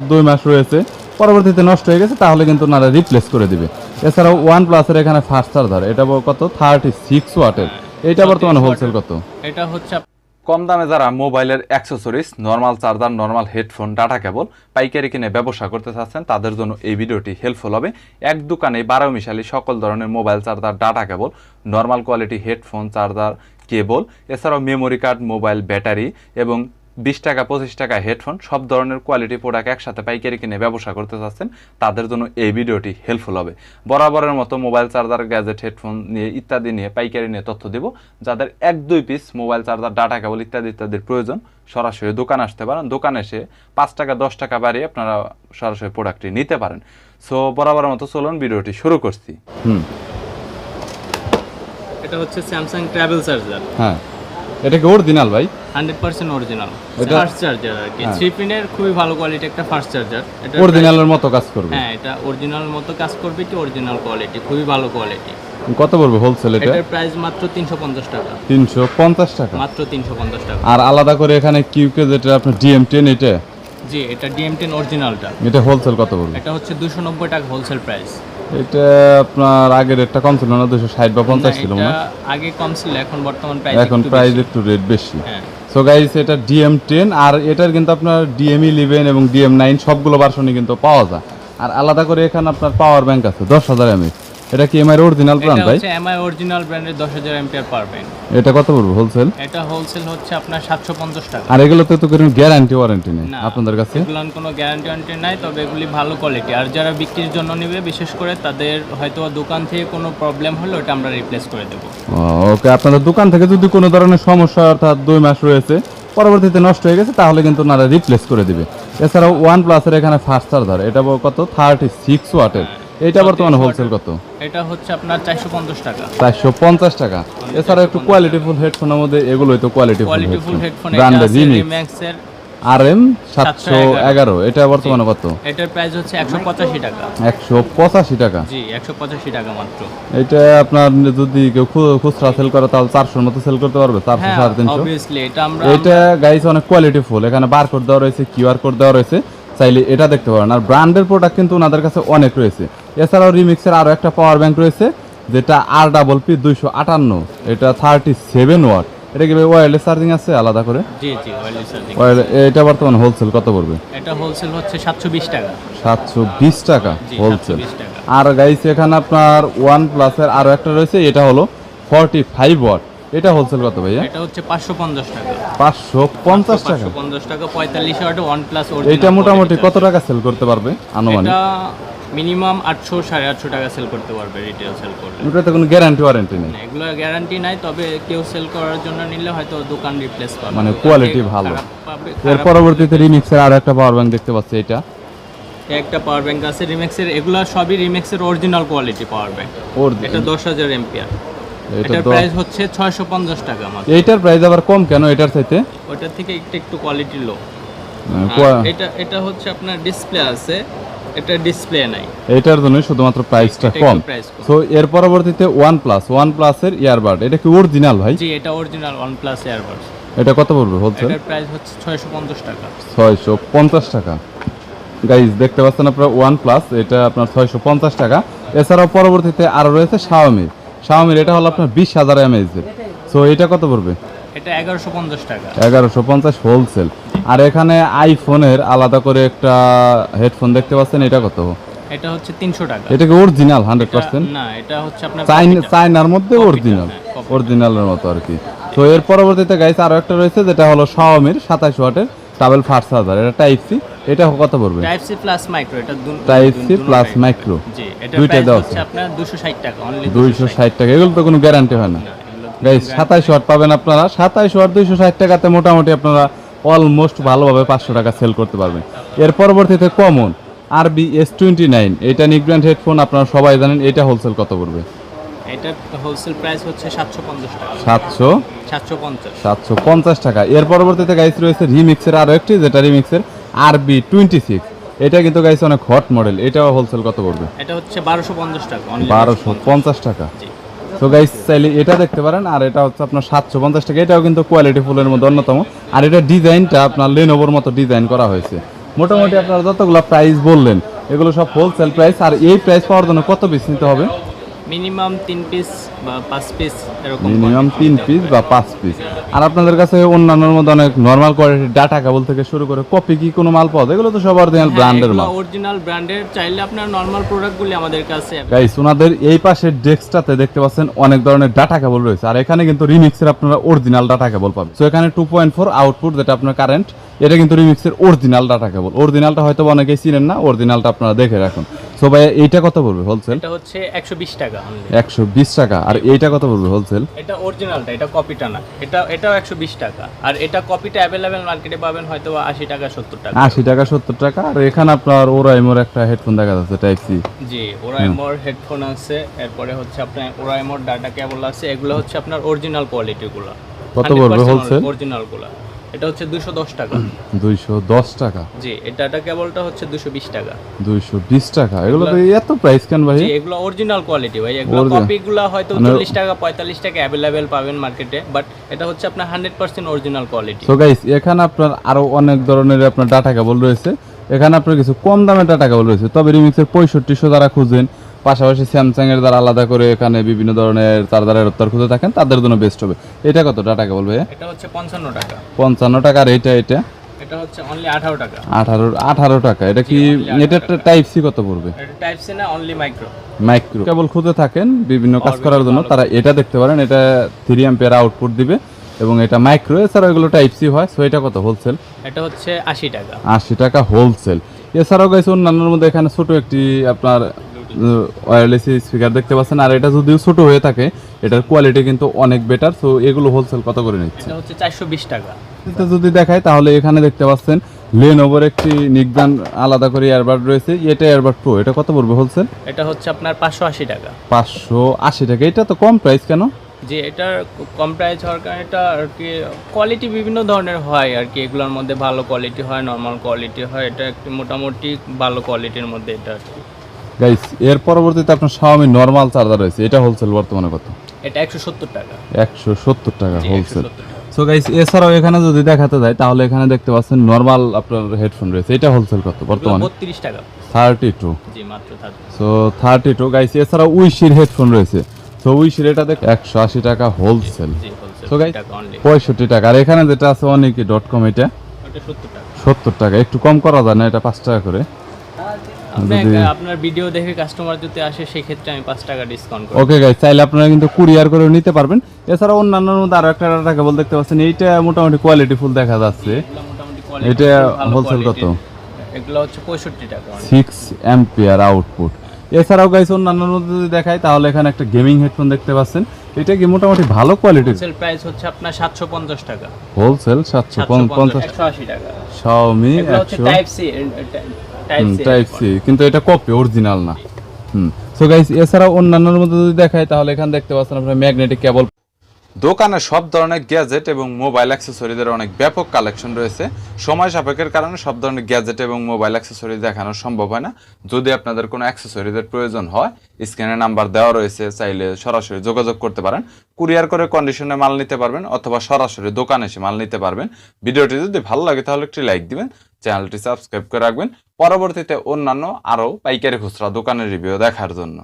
দুই মাস রয়েছে পরবর্তীতে নষ্ট হয়ে গেছে তাহলে কিন্তু ওনারা রিপ্লেস করে দিবে। এছাড়াও ওয়ান প্লাসের এখানে ফাস্ট চার্জার এটা কত? থার্টি সিক্স ওয়াটের এটা বর্তমানে হোলসেল কত? এটা হচ্ছে কম দামে যারা মোবাইলের accessories normal charger normal headphone data cable পাইকারি কিনে ব্যবসা করতে চাচ্ছেন তাদের জন্য এই ভিডিওটি হেল্পফুল হবে। এক দোকানে বারো মিশালি সকল ধরনের mobile charger data cable normal quality headphone charger cable এছাড়াও মেমোরি কার্ড মোবাইল ব্যাটারি এবং বিশ টাকা পঁচিশ টাকা হেডফোন সব ধরনের কোয়ালিটি প্রোডাক্ট একসাথে পাইকারি কিনে ব্যবসা করতে চাচ্ছেন তাদের জন্য এই ভিডিওটি হেল্পফুল হবে। বরাবরের মতো মোবাইল চার্জার গ্যাজেট হেডফোন নিয়ে ইত্যাদি নিয়ে পাইকারি নিয়ে তথ্য দিব। যাদের এক দুই piece mobile charger data cable ইত্যাদি ইত্যাদির প্রয়োজন সরাসরি দোকান আসতে পারেন। দোকানে এসে পাঁচ টাকা দশ টাকা বাড়িয়ে আপনারা সরাসরি প্রোডাক্টটি নিতে পারেন। সো বরাবরের মতো চলুন ভিডিওটি শুরু করছি। হুম। এটা হচ্ছে স্যামসাং ট্রাভেল চার্জার হ্যাঁ। এটা কি অরিজিনাল ভাই? হান্ড্রেড পার্সেন্ট অরিজিনাল এটা- ফার্স্ট চার্জার আর কি। হ্যাঁ। থ্রি পিনের খুবই ভালো কোয়ালিটি একটা ফার্স্ট চার্জার এটা অরিজিনালের মতো কাজ করবে। হ্যাঁ এটা অরিজিনাল মতো কাজ করবে কি অরিজিনাল কোয়ালিটি খুবই ভালো কোয়ালিটি কত পড়বে হোলসেল এটা? এটার প্রাইস মাত্র তিনশো পঞ্চাশ টাকা। তিনশো পঞ্চাশ টাকা? মাত্র তিনশো পঞ্চাশ টাকা। আর আলাদা করে এখানে কিউকে যেটা আপনার ডিএম টেন এটা? জি এটা ডিএম টেন অরিজিনালটা এটা হোলসেল কত পড়বে? এটা হচ্ছে দুশো নব্বই টাকা হোলসেল প্রাইস এটা আপনার আগের রেটটা কম ছিল না দুশো ষাট বা পঞ্চাশ ছিল না আগে কম ছিল এখন বর্তমান প্রাইস এখন প্রাইস একটু রেট বেশি। হ্যাঁ। সো গাইস এটা ডিএম টেন আর এটার কিন্তু আপনার ডিএম ইলেভেন এবং ডিএম নাইন সবগুলো ভার্সনই কিন্তু পাওয়া যায়। আর আলাদা করে এখানে আপনার পাওয়ার ব্যাংক আছে দশ হাজার এমএচ এটা কি এমআই অরিজিনাল এটা ভাই? হচ্ছে এমআই অরিজিনাল ব্র্যান্ডের দশ হাজার এম্পিয়ার পারবেন এটা কত পড়বে হোলসেল এটা হোলসেল হচ্ছে আপনার সাতশো পঞ্চাশ টাকা। আর এগুলোতে তো কোনো গ্যারান্টি ওয়ারেন্টি নেই। আপনাদের কাছে? এগুলোর কোনো গ্যারান্টি ওয়ারেন্টি নাই তবে এগুলি ভালো কোয়ালিটি আর যারা বিক্রির জন্য নেবে বিশেষ করে তাদের হয়তো দোকান থেকে কোনো প্রবলেম হলে ওটা আমরা রিপ্লেস করে দেবো। ওকে আপনাদের দোকান থেকে যদি কোনো ধরনের সমস্যা অর্থাৎ দুই মাস রয়েছে পরবর্তীতে নষ্ট হয়ে গেছে তাহলে কিন্তু ওনারা রিপ্লেস করে দিবে। এছাড়াও ওয়ান প্লাসের এখানে ফাস্ট চার্জার এটা কত? থার্টি সিক্স ওয়াটের এটা বর্তমানে হোলসেল কত? এটা হচ্ছে আপনার চারশো পঞ্চাশ টাকা। চারশো পঞ্চাশ টাকা। এছাড়া একটু কোয়ালিটি ফুল হেডফোনের মধ্যে এগুলোই তো quality full quality full headphone headphone এটা ব্র্যান্ডের আছে রিমিক্স রিম্যাক্সের আর এম এটা বর্তমানে কত? এটার প্রাইস হচ্ছে একশো পঁচাশি টাকা। একশো পঁচাশি টাকা? জি একশো পঁচাশি টাকা মাত্র। এটা আপনার যদি কেউ খুচরা সেল করে তাহলে চারশোর মতো সেল করতে পারবে চারশো হ্যাঁ সাড়ে তিনশো। অবভিয়াসলি এটা আমরা এটা গাইস অনেক কোয়ালিটি ফুল এখানে বারকোড দেওয়া রয়েছে কিউআর কোড দেওয়া রয়েছে। চাইলে এটা দেখতে পারেন। আর ব্র্যান্ডের প্রোডাক্ট কিন্তু ওনাদের কাছে অনেক রয়েছে। এছাড়াও রিমিক্সের আরও একটা পাওয়ার ব্যাংক রয়েছে যেটা আর ডাবল পি দুইশো আটান্ন। এটা থার্টি সেভেন ওয়াট এটা কি ওয়্যারলেস চার্জিং আছে? আলাদা করে? জি জি ওয়েলি চার্জিং এটা বর্তমানে হোলসেল কত পড়বে? এটা হোলসেল হচ্ছে সাতশো বিশ টাকা। সাতশো বিশ টাকা হোলসেল আর গাইস এখানে আপনার ওয়ান প্লাসের আরও একটা রয়েছে এটা হলো ফর্টি ফাইভ ওয়াট এটা হোলসেল কত ভাইয়া? এটা হচ্ছে পাঁচশো পঞ্চাশ টাকা। পাঁচশো পঞ্চাশ টাকা? পাঁচশো পঞ্চাশ টাকা পঁয়তাল্লিশ ওয়াট ওয়ান প্লাস এটা মোটামুটি কত টাকা সেল করতে পারবে আনুমানিক? এটা মিনিমাম আটশো সাড়ে আটশো টাকা সেল করতে পারবে রিটেল সেল করলে। ওটাতে কোনো গ্যারান্টি ওয়ারেন্টি নেই। এগুলো গ্যারান্টি নাই তবে কেউ সেল করার জন্য নিলে হয়তো দোকান রিপ্লেস পাবে। মানে থেকে ভালো। এর পরবর্তীতে রিমিক্সের আরও একটা পাওয়ার ব্যাংক দেখতে পাচ্ছি এটা একটা পাওয়ার ব্যাংক আছে রিমেক্সের এগুলো সবই রিমেক্সের অরিজিনাল কোয়ালিটি পাওয়ার ব্যাংক এটা দশ হাজার এম্পিয়ার এটা এটার প্রাইস হচ্ছে ছয়শো পঞ্চাশ টাকা মাত্র। এইটার প্রাইস আবার কম কেন এটার চাইতে? ওটার থেকে একটু একটু কোয়ালিটি লো এটা এটা হচ্ছে আপনার ডিসপ্লে আছে এটা ডিসপ্লে নাই। এটার জন্য শুধুমাত্র প্রাইসটা কম। তো এর পরবর্তীতে প্লাস ওয়ান প্লাসের ইয়ারবাড এটা কি অরিজিনাল ভাই? জি এটা অরিজিনাল প্লাস এয়ারবাডস এটা কত পড়বে হোলসেল এটার প্রাইস হচ্ছে ছয়শো পঞ্চাশ টাকা। ছয়শো পঞ্চাশ টাকা। গাইজ দেখতে পাচ্ছেন আপনার প্লাস এটা আপনার ছয়শো পঞ্চাশ টাকা। এছাড়াও পরবর্তীতে আরও রয়েছে শাওমির শাওমির এটা হলো আপনার বিশ হাজার এমএইচের সো এটা কত পড়বে? এটা এগারোশো পঞ্চাশ টাকা। এগারোশো পঞ্চাশ হোলসেল আর এখানে আইফোনের আলাদা করে একটা হেডফোন দেখতে পাচ্ছেন এটা কত? এটা হচ্ছে তিনশো টাকা। এটা কি অরিজিনাল হান্ড্রেড এটা- পার্সেন্ট না এটা হচ্ছে আপনার চাইন চাইনার মধ্যে অরিজিনাল হ্যাঁ। অরিজিনালের মতো আর কি। তো এর পরবর্তীতে গাইস আরও একটা রয়েছে যেটা হলো শাওমির সাতাশ ওয়াটের ডাবল ফাস্ট চার্জার এটা টাইপ সি এটা কত পড়বে? টাইপ সি প্লাস মাইক্রো এটা type C plus micro G এটা দুইটা প্রাইস হচ্ছে আপনার দুশো ষাট টাকা অনলি দুইশো ষাট। টাকা এগুলো তো কোনো গ্যারান্টি হয় না। গাইস সাতাইশ ওয়াট পাবেন আপনারা। সাতাইশ ওয়াট দুইশো ষাট টাকাতে মোটামুটি আপনারা অলমোস্ট ভালোভাবে পাঁচশো টাকা সেল করতে পারবেন এর পরবর্তীতে common R B S twenty nine. এটা নিকব্র্যান্ড হেডফোন আপনারা সবাই জানেন এটা হোলসেল কত পড়বে? এটা হোলসেল প্রাইস হচ্ছে টাকা। টাকা। এর পরবর্তীতে গাইস রয়েছে রিমিক্সের একটি যেটা রিমিক্সের আর বি টোয়েন্টি সিক্স। এটা কিন্তু গাইস অনেক হট মডেল এটাও হোলসেল কত পড়বে? এটা হচ্ছে বারোশো পঞ্চাশ টাকা only বারোশো পঞ্চাশ। টাকা। জি। তো গাইস চাইলে এটা দেখতে পারেন, আর এটা হচ্ছে আপনার সাতশো পঞ্চাশ টাকা। এটাও কিন্তু কোয়ালিটি ফুলের মধ্যে অন্যতম। আর এটা ডিজাইনটা আপনার লেনোভোর মতো ডিজাইন করা হয়েছে। মোটামুটি আপনারা যতগুলো প্রাইস বললেন, এগুলো সব হোলসেল প্রাইস আর এই প্রাইস পাওয়ার জন্য কত বেশি নিতে হবে? মিনিমাম তিন পিস বা পাঁচ পিস এরকম মিনিমাম তিন পিস বা পাঁচ পিস আর আপনাদের কাছে অন্যান্যর মধ্যে অনেক নর্মাল কোয়ালিটির ডাটা কেবল থেকে শুরু করে কপি কি কোনো মাল পাওয়া যায়? এগুলো তো সব অরিজিনাল ব্র্যান্ডের মাল। অরিজিনাল ব্র্যান্ডের চাইলে আপনার নর্মাল প্রোডাক্টগুলি আমাদের কাছে গাইস ওনাদের এই পাশের ডেস্কটাতে দেখতে পাচ্ছেন অনেক ধরনের ডাটা কেবল রয়েছে। আর এখানে কিন্তু রিমিক্সের আপনারা অরিজিনাল ডাটা কেবল পাবেন। তো এখানে টু পয়েন্ট ফোর আউটপুট যেটা আপনার কারেন্ট এটা কিন্তু রিমিক্সের অরিজিনাল ডাটা কেবল। অরিজিনালটা হয়তো অনেকেই চিনেন না অরিজিনালটা আপনারা দেখে রাখুন। সো ভাই এইটা কত পড়বে হোলসেল এটা হচ্ছে একশো বিশ টাকা। Only। একশো বিশ টাকা। আর এইটা কত পড়বে হোলসেল এটা অরিজিনালটা এটা কপিটা না। এটা এটাও একশো বিশ টাকা। আর এটা কপিটা অ্যাভেলেবেল মার্কেটে পাবেন হয়তো আশি টাকা সত্তর টাকা। আশি টাকা সত্তর টাকা। আর এখানে আপনার ওরাইমোর একটা হেডফোন দেখা যাচ্ছে টাইপ সি জি ওরাইমোর হেডফোন আছে। এরপরে হচ্ছে আপনার ওরাইমোর ডাটা কেবল আছে। এগুলো হচ্ছে আপনার অরিজিনাল কোয়ালিটিগুলো কত wholesale? অরিজিনালগুলো এটা হচ্ছে দুশো দশ টাকা। দুইশো দশ টাকা? জি এই ডাটা কেবলটা হচ্ছে দুশো বিশ টাকা। দুইশো বিশ টাকা? এগুলো তো এত প্রাইস কেন ভাই? জি এগুলো অরিজিনাল কোয়ালিটি ভাই। এগুলো কপিগুলো হয়তো মানে- চল্লিশ টাকা পঁয়তাল্লিশ টাকা অ্যাভেলেবেল পাবেন মার্কেটে বাট এটা হচ্ছে আপনার hundred percent original quality so guys এখানে আপনার আরও অনেক ধরনের আপনার ডাটা কেবল রয়েছে। এখানে আপনার কিছু কম দামের ডাটা কেবল রয়েছে তবে রিমিক্সের পঁয়ষট্টিশো যারা খুঁজেন পাশাপাশি স্যামসাং এর দ্বারা আলাদা করে এখানে বিভিন্ন ধরনের চার্জারের উত্তর খুঁজে থাকেন তাদের জন্য বেস্ট হবে। এটা কত ডাটা বলবে এটা হচ্ছে পঞ্চান্ন টাকা। পঞ্চান্ন টাকা আর এটা এটা এটা হচ্ছে অনলি আঠারো টাকা। আঠারো আঠারো টাকা। এটা কি এটা টাইপ সি কত পড়বে? এটা টাইপ সি না অনলি মাইক্রো মাইক্রো কেবল খুঁজে থাকেন বিভিন্ন কাজ করার জন্য। তারা এটা দেখতে পারেন এটা থ্রি অ্যাম্পিয়ার আউটপুট দিবে এবং এটা মাইক্রো এছাড়াও এগুলো টাইপ সি হয় সো এটা কত হোলসেল এটা হচ্ছে আশি টাকা। আশি টাকা হোলসেল এছাড়াও গাইছে অন্যান্যর মধ্যে এখানে ছোট একটি আপনার ওয়্যারলেস স্পিকার দেখতে পাচ্ছেন। আর এটা যদিও ছোট হয়ে থাকে এটার কোয়ালিটি কিন্তু অনেক বেটার সো এগুলো হোলসেল কত করে নিচ্ছে? এটা হচ্ছে চারশো বিশ টাকা। এটা যদি দেখায় তাহলে এখানে দেখতে পাচ্ছেন লেনোভোর একটি নিকদান আলাদা করে এয়ারবাড রয়েছে। এটা এয়ারবাড প্রো এটা কত পড়বে হোলসেল এটা হচ্ছে আপনার পাঁচশো আশি টাকা। পাঁচশো আশি টাকা। এটা তো কম প্রাইস কেন? যে এটার কম প্রাইস হওয়ার কারণে এটা আর কি কোয়ালিটি বিভিন্ন ধরনের হয় আর কি। এগুলোর মধ্যে ভালো কোয়ালিটি হয় নর্মাল কোয়ালিটি হয়। এটা একটু মোটামুটি ভালো কোয়ালিটির মধ্যে এটা আর কি। গাইস এর পরবর্তীতে আপনার Xiaomi নর্মাল চার্জার রয়েছে। এটা হোলসেল বর্তমানে কত? এটা টাকা। টাকা হোলসেল সো গাইস এছাড়াও এখানে যদি দেখাতে যায় তাহলে এখানে দেখতে পাচ্ছেন নর্মাল আপনার হেডফোন রয়েছে। এটা হোলসেল কত বর্তমানে? টাকা। জি মাত্র সো গাইস এছাড়াও উইশির হেডফোন রয়েছে। সো উইশির এটা দেখ একশো আশি টাকা হোলসেল জি হোলসেল So টাকা পঁয়ষট্টি টাকা। আর এখানে যেটা আছে অনেকে ডট কম এটা ওটা সত্তর টাকা। সত্তর টাকা। একটু কম করা যায় না এটা পাঁচ টাকা করে। আপনার ভিডিও দেখে কাস্টমার যদি আসে সেক্ষেত্রে আমি পাঁচ টাকা ডিসকাউন্ট করি ওকে গাইস চাইলে আপনারা কিন্তু কুরিয়ার করে নিতে পারবেন। এছাড়া অন্যান্য মধ্যে আরও একটা টাকা বল দেখতে পাচ্ছেন এইটা মোটামুটি কোয়ালিটি ফুল দেখা যাচ্ছে। এটা wholesale কত? এগুলো হচ্ছে পঁয়ষট্টি টাকা only। সিক্স অ্যাম্পিয়ার আউটপুট এছাড়াও গাইস অন্যান্য যদি দেখাই তাহলে এখানে একটা গেমিং হেডফোন দেখতে পাচ্ছেন। এটা কি মোটামুটি ভালো কোয়ালিটির হোলসেল প্রাইস হচ্ছে আপনার সাতশো পঞ্চাশ টাকা। হোলসেল সাতশো পঞ্চাশ একশো আশি টাকা। শাওমি এগুলো হচ্ছে টাইপ সি টাইপ সি কিন্তু এটা কপি অরিজিনাল না। হুম সো গাইস এছাড়াও অন্যান্যর মধ্যে যদি দেখাই তাহলে এখানে দেখতে পাচ্ছেন আপনার ম্যাগনেটিক কেবল দোকানে সব ধরনের গ্যাজেট এবং মোবাইল অ্যাক্সেসরিজের অনেক ব্যাপক কালেকশন রয়েছে। সময় সাপেক্ষের কারণে সব ধরনের গ্যাজেট এবং মোবাইল অ্যাক্সেসরিজ দেখানো সম্ভব হয় না। যদি আপনাদের কোনো অ্যাক্সেসরিজের প্রয়োজন হয় স্ক্যানে নাম্বার দেওয়া রয়েছে চাইলে সরাসরি যোগাযোগ করতে পারেন। কুরিয়ার করে কন্ডিশনে মাল নিতে পারবেন অথবা সরাসরি দোকানে এসে মাল নিতে পারবেন। ভিডিওটি যদি ভালো লাগে তাহলে একটি লাইক দিবেন। চ্যানেলটি সাবস্ক্রাইব করে রাখবেন। পরবর্তীতে অন্যান্য আরও পাইকারি খুচরা দোকানের রিভিউ দেখার জন্য।